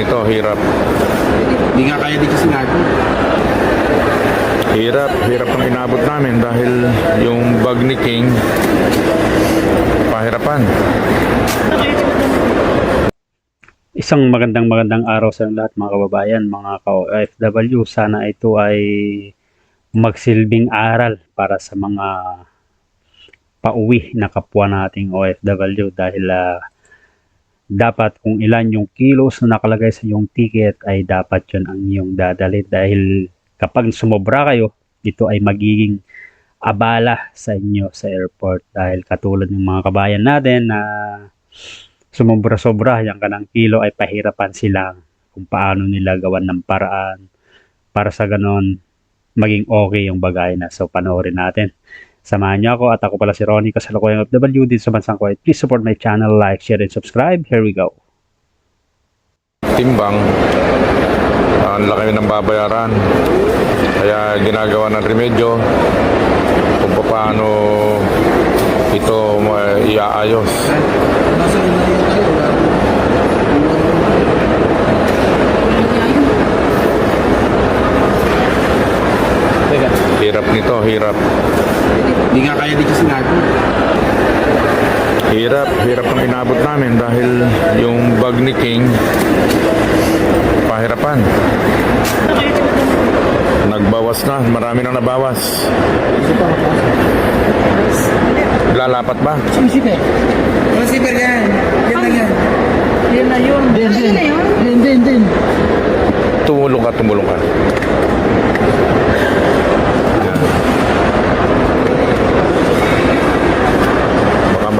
nito, hirap. Hindi nga kaya dito sinabi. Hirap, hirap ang inabot namin dahil yung bag ni King, pahirapan. Isang magandang magandang araw sa lahat mga kababayan, mga ka-OFW. Sana ito ay magsilbing aral para sa mga pauwi na kapwa nating OFW dahil ah, dapat kung ilan yung kilos na nakalagay sa yung ticket ay dapat yun ang iyong dadalhin dahil kapag sumobra kayo, ito ay magiging abala sa inyo sa airport. Dahil katulad ng mga kabayan natin na sumobra-sobra yung kanang kilo ay pahirapan sila kung paano nila gawan ng paraan para sa ganon maging okay yung bagay na. So panoorin natin. Samahan niyo ako at ako pala si Ronnie Kasalukuyang FW dito sa Bansang Kuwait. Please support my channel, like, share, and subscribe. Here we go. Timbang, ang laki ng babayaran. Kaya ginagawa ng remedyo kung paano ito uh, iaayos. Hirap nito, hirap. Hindi nga kaya dito sinabi. Hirap, hirap ang inabot namin dahil yung bag ni King, pahirapan. Nagbawas na, marami nang nabawas. Lalapat ba? Sumisiper. Sumisiper yan. Yan lang yan. Yun na yun. Din, din. na yun? Din, din, din. Tumulong ka, tumulong ka. Yan. Baka masira yung maleta. Sa mga simulat. Ano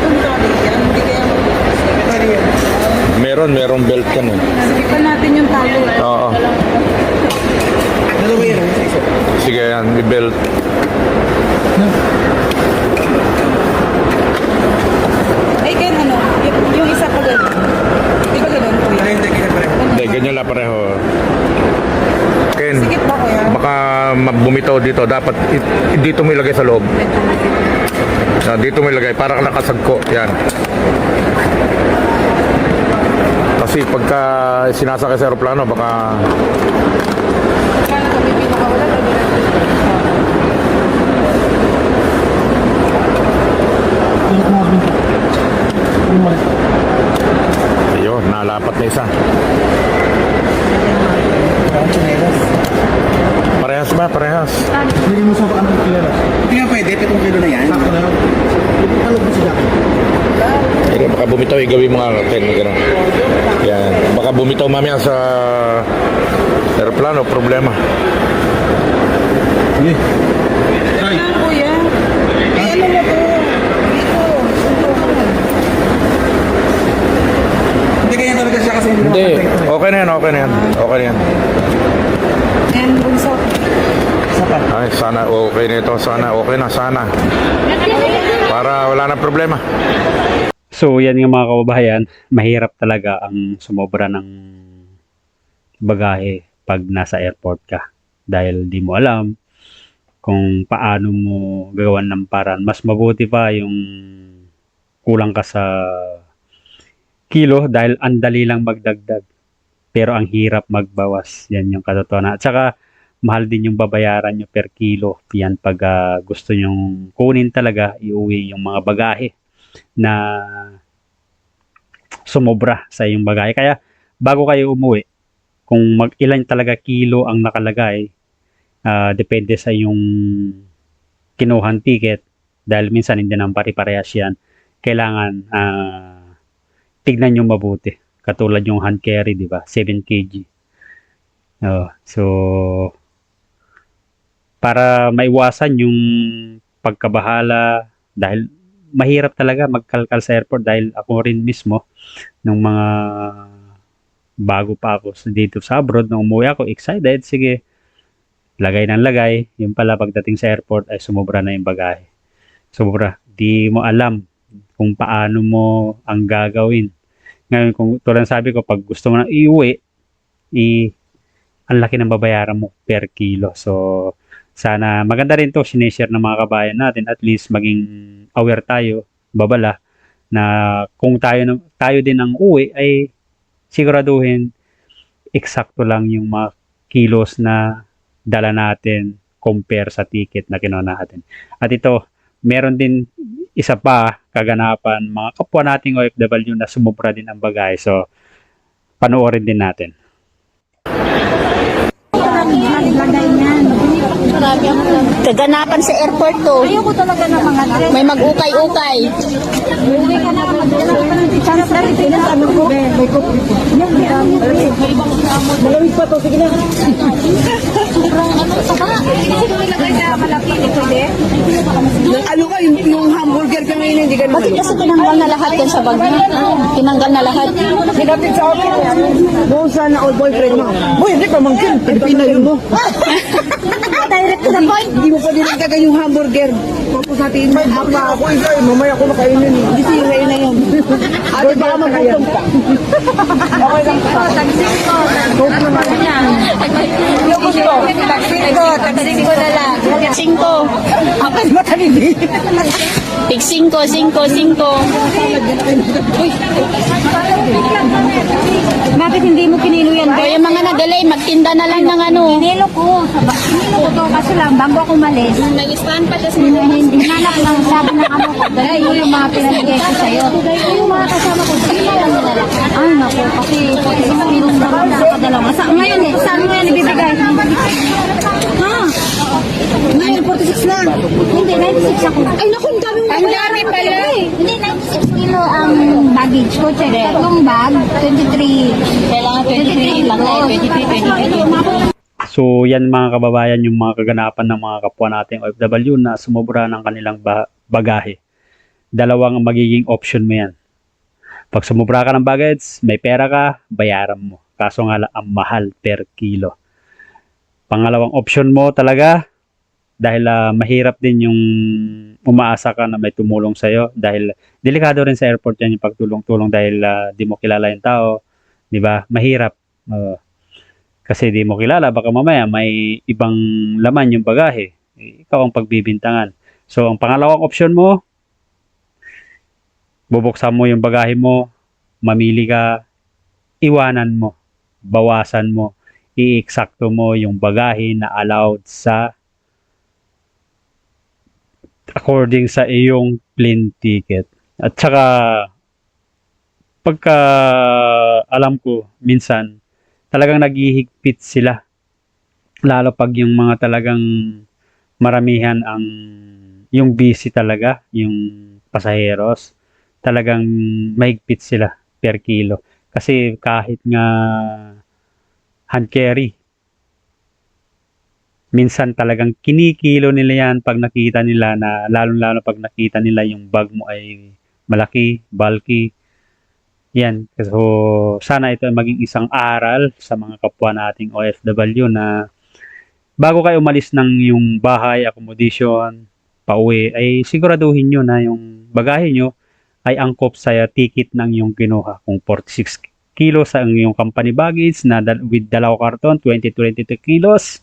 dun tali yan? Hindi kaya Meron, merong belt yan eh. Sikipan natin yung tali. Oo. Dalawa yan. Sige yan, may belt. Ay, kan ano? Yung, isa pa ganun. Di ba ganun, kuya? Hindi kaya pareho. Hindi, ganyan lang pareho. Ken, Sikip ba, kuya? baka bumitaw dito. Dapat dito mo ilagay sa loob. Na dito mo ilagay para nakasagko. Yan. Kasi pagka sinasakay sa aeroplano, baka Kaya na kami pinakawala. sabi natin. Ayun, nalapat na isa. Parehas ba? Parehas. Hindi mo sa ano chinelas. Hindi nga pwede. Pitong kilo na yan. Sakto na. Hindi ka lubos baka bumitaw, igawin mo nga Ken, gano'n. Yan. Baka bumitaw mamaya sa aeroplano, problema. Sige. Try. Ano, kuya? Ay, ano mo to? Dito. Hindi kaya talaga siya kasi hindi okay na yan, okay na yan. Okay na yan. And bunso. Sapat. Ay, sana okay na ito. Sana okay na, sana. Para wala na problema. So yan nga mga kababayan, mahirap talaga ang sumobra ng bagahe pag nasa airport ka. Dahil di mo alam kung paano mo gagawan ng paraan. Mas mabuti pa yung kulang ka sa kilo dahil ang dali lang magdagdag. Pero ang hirap magbawas. Yan yung katotohanan. At saka mahal din yung babayaran nyo per kilo. Yan pag ah, gusto nyong kunin talaga, iuwi yung mga bagahe na sumobra sa iyong bagay. Kaya bago kayo umuwi, kung mag ilan talaga kilo ang nakalagay, ah, depende sa yung kinuhan ticket, dahil minsan hindi naman pare-parehas yan, kailangan ah, tignan nyo mabuti. Katulad yung hand carry, di ba? 7 kg. Oh, so, para maiwasan yung pagkabahala dahil mahirap talaga magkalkal sa airport dahil ako rin mismo nung mga bago pa ako dito sa abroad nung umuwi ako excited sige lagay ng lagay yung pala pagdating sa airport ay sumobra na yung bagahe sumobra di mo alam kung paano mo ang gagawin. Ngayon, kung tulad sabi ko, pag gusto mo nang iuwi, i ang laki ng babayaran mo per kilo. So, sana maganda rin to sinishare ng mga kabayan natin at least maging aware tayo, babala, na kung tayo, na- tayo din ang uwi ay siguraduhin eksakto lang yung mga kilos na dala natin compare sa ticket na kinuha natin. At ito, meron din isa pa kaganapan, mga kapwa nating OFW na sumubra din ang bagay. So, panoorin din natin. Kaganapan sa airport to. Ayoko talaga ng mga dress. May mag-ukay-ukay. Uwi ka na naman. Sana sa rin ano ko. May ko. Malamig pa to. Sige na. Sobrang ano sa ba? Sino nilagay sa malaki ni pwede? Ano ka, yung, yung hamburger ka ngayon, hindi ka Bakit kasi tinanggal na lahat yan sa bag niya? Tinanggal na lahat. Sinapit sa akin. Doon sa na old boyfriend mo. Boy, hindi ka mangkin. Pilipina yun mo. Direct to the point. Hindi mo pa dinagdagan yung hamburger. Tapos natin, baka ako isa eh. Mamaya ko makainin eh. Hindi siya na yun. Ate, baka magutom ka. Okay lang ka. Coke naman. Yung gusto. Taksiko. Taksiko na lang. Cinco. Apat matalindi. Tig cinco, cinco, cinco. Bakit hindi mo pinilo yan? O yung mga na-delay, magtinda na lang ng ano. Pinilo ko. Pinilo ko to kasi lang bago ako malis. Nag-stand pa siya Hindi hanap lang sabi ng ano ko. Dahil mo yung mga pinanigay ko sa'yo. Yung mga kasama ko, sige na lang nila. Ay, naku, kasi 46 kilos na nakakadalawa. Sa, ngayon eh, saan mo yan ibibigay? Ha? Ngayon, 46 na. Hindi, 96 ako. Ay, naku, ang dami mo. Ang dami pala. Hindi, 96 kilo ang baggage ko. Check, tatlong bag, 23. Kailangan 23 lang tayo. 23, 23. So, yan mga kababayan, yung mga kaganapan ng mga kapwa nating OFW na sumubra ng kanilang ba- bagahe. Dalawang magiging option mo yan. Pag sumubra ka ng baggage, may pera ka, bayaran mo. Kaso nga lang, ang mahal per kilo. Pangalawang option mo talaga, dahil ah, mahirap din yung umaasa ka na may tumulong sa'yo. Dahil delikado rin sa airport yan yung pagtulong-tulong dahil ah, di mo kilala yung tao. Di ba? Mahirap. Uh, kasi di mo kilala, baka mamaya may ibang laman yung bagahe. Ikaw ang pagbibintangan. So, ang pangalawang option mo, bubuksan mo yung bagahe mo, mamili ka, iwanan mo, bawasan mo, i-eksakto mo yung bagahe na allowed sa according sa iyong plane ticket. At saka, pagka alam ko, minsan, talagang naghihigpit sila. Lalo pag yung mga talagang maramihan ang yung busy talaga, yung pasaheros, talagang mahigpit sila per kilo. Kasi kahit nga hand carry, minsan talagang kinikilo nila yan pag nakita nila na, lalo-lalo pag nakita nila yung bag mo ay malaki, bulky, yan. So, sana ito ay maging isang aral sa mga kapwa nating OFW na bago kayo umalis ng yung bahay, accommodation, pauwi, ay siguraduhin nyo na yung bagahe nyo ay angkop sa ticket ng yung kinuha. Kung 46 kilos ang yung company baggage na with dalawang karton, 20-22 kilos,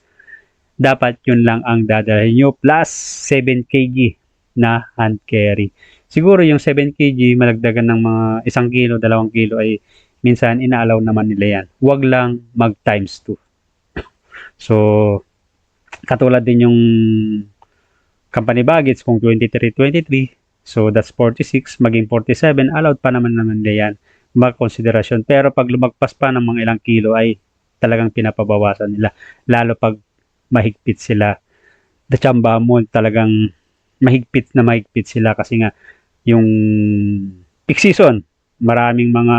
dapat yun lang ang dadalhin nyo plus 7 kg na hand carry. Siguro yung 7 kg malagdagan ng mga isang kilo, dalawang kilo ay minsan inaalaw naman nila yan. Huwag lang mag times 2. So, katulad din yung company baggage kung 23, 23, so that's 46, maging 47, allowed pa naman naman nila yan magkonsiderasyon. Pero pag lumagpas pa ng mga ilang kilo ay talagang pinapabawasan nila. Lalo pag mahigpit sila. The chamba mo talagang mahigpit na mahigpit sila kasi nga yung peak season, maraming mga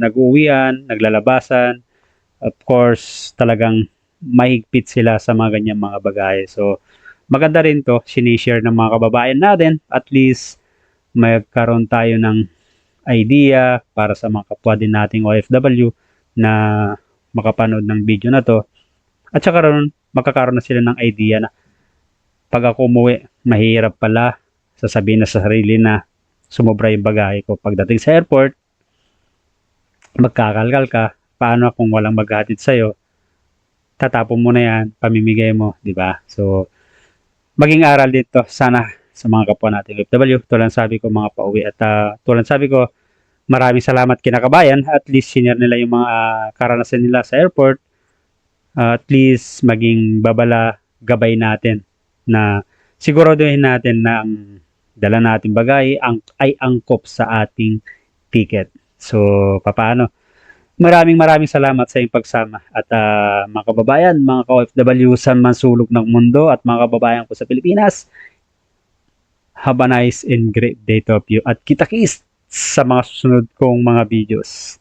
nag-uwian, naglalabasan. Of course, talagang mahigpit sila sa mga ganyang mga bagahe. So, maganda rin to, sinishare ng mga kababayan natin. At least, magkaroon tayo ng idea para sa mga kapwa din nating OFW na makapanood ng video na to. At saka ron, makakaroon na sila ng idea na pag ako umuwi, mahirap pala sasabihin na sa sarili na sumobra yung bagahe ko. Pagdating sa airport, magkakalkal ka, paano kung walang maghatid sa'yo, tatapon mo na yan, pamimigay mo, di ba? So, maging aral dito, sana sa mga kapwa nating OFW, tulad sabi ko mga pauwi at uh, tulad sabi ko, maraming salamat kinakabayan, at least senior nila yung mga ah, karanasan nila sa airport, Ah, at least maging babala gabay natin na siguraduhin natin na ang dala natin bagay ang, ay angkop sa ating ticket. So, papaano? Maraming maraming salamat sa iyong pagsama. At ah, mga kababayan, mga ka-OFW sa mansulog ng mundo at mga kababayan ko sa Pilipinas, have a nice and great day to you. At kita-kits sa mga susunod kong mga videos.